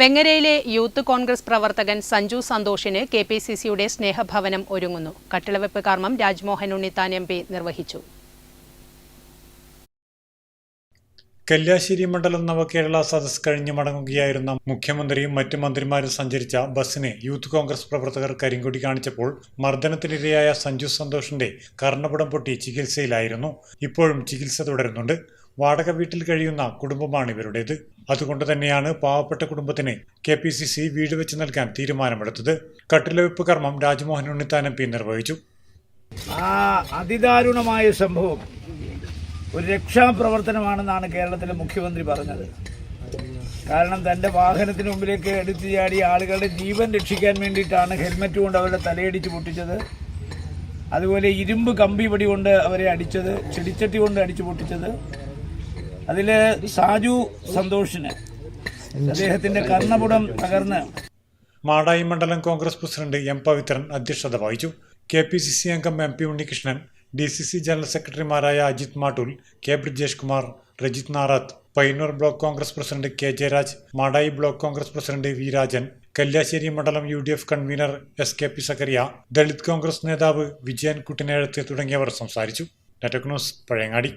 വെങ്ങരയിലെ youth Congress പ്രവർത്തകൻ സഞ്ജു സന്തോഷിന് K P C സിയുടെ സ്നേഹഭവനം ഒരുങ്ങുന്നു. കട്ടിളവെപ്പ് കർമ്മം രാജ്മോഹൻ ഉണ്ണിത്താൻ എം പി നിർവഹിച്ചു. കല്യാശ്ശേരി മണ്ഡലം നവകേരള സദസ് കഴിഞ്ഞ് മടങ്ങുകയായിരുന്ന മുഖ്യമന്ത്രിയും മറ്റു മന്ത്രിമാരും സഞ്ചരിച്ച ബസ്സിനെ യൂത്ത് കോൺഗ്രസ് പ്രവർത്തകർ കരിങ്കൊടി കാണിച്ചപ്പോൾ മർദ്ദനത്തിനിരയായ സഞ്ജു സന്തോഷിന്റെ കർണപുടം പൊട്ടി ചികിത്സയിലായിരുന്നു. ഇപ്പോഴും ചികിത്സ തുടരുന്നുണ്ട്. വാടക വീട്ടിൽ കഴിയുന്ന കുടുംബമാണ് ഇവരുടേത്. അതുകൊണ്ട് തന്നെയാണ് പാവപ്പെട്ട കുടുംബത്തിന് കെ പി സി സി വീട് വെച്ച് നൽകാൻ തീരുമാനമെടുത്തത്. കട്ടിലവെപ്പ് കർമ്മം രാജ്മോഹൻ ഉണ്ണിത്താൻ എം പി നിർവഹിച്ചു. അതിദാരുണമായ സംഭവം. ഒരു രക്ഷാപ്രവർത്തനമാണെന്നാണ് കേരളത്തിലെ മുഖ്യമന്ത്രി പറഞ്ഞത്. കാരണം തന്റെ വാഹനത്തിന് മുമ്പിലേക്ക് എടുത്തു ചാടി ആളുകളുടെ ജീവൻ രക്ഷിക്കാൻ വേണ്ടിയിട്ടാണ് ഹെൽമെറ്റ് കൊണ്ട് അവരുടെ തലയടിച്ച് പൊട്ടിച്ചത്. അതുപോലെ ഇരുമ്പ് കമ്പി പിടി കൊണ്ട് അവരെ അടിച്ചത് ചെടിച്ചട്ടി കൊണ്ട് അടിച്ചു പൊട്ടിച്ചത്. അതിൽ സാജു സന്തോഷിന് അദ്ദേഹത്തിന്റെ കർണപുടം തകർന്ന് മാടായി മണ്ഡലം കോൺഗ്രസ് പ്രസിഡന്റ് എം പവിത്രൻ അധ്യക്ഷത വഹിച്ചു. കെ പി സി സി അംഗം M P Unnikrishnan D C C general സെക്രട്ടറിമാരായ Ajith Mattool K Brijesh Kumar Rajith Narath Payyanur block Congress president K Jayaraj Madayi block Congress president V Rajan Kalliasseri മണ്ഡലം U D F convener S K P Sakkariya Dalit Congress നേതാവ് വിജയൻ കുട്ടിനേഴത്തെ തുടങ്ങിയവർ സംസാരിച്ചു. നെറ്റക് news Pazhayangadi.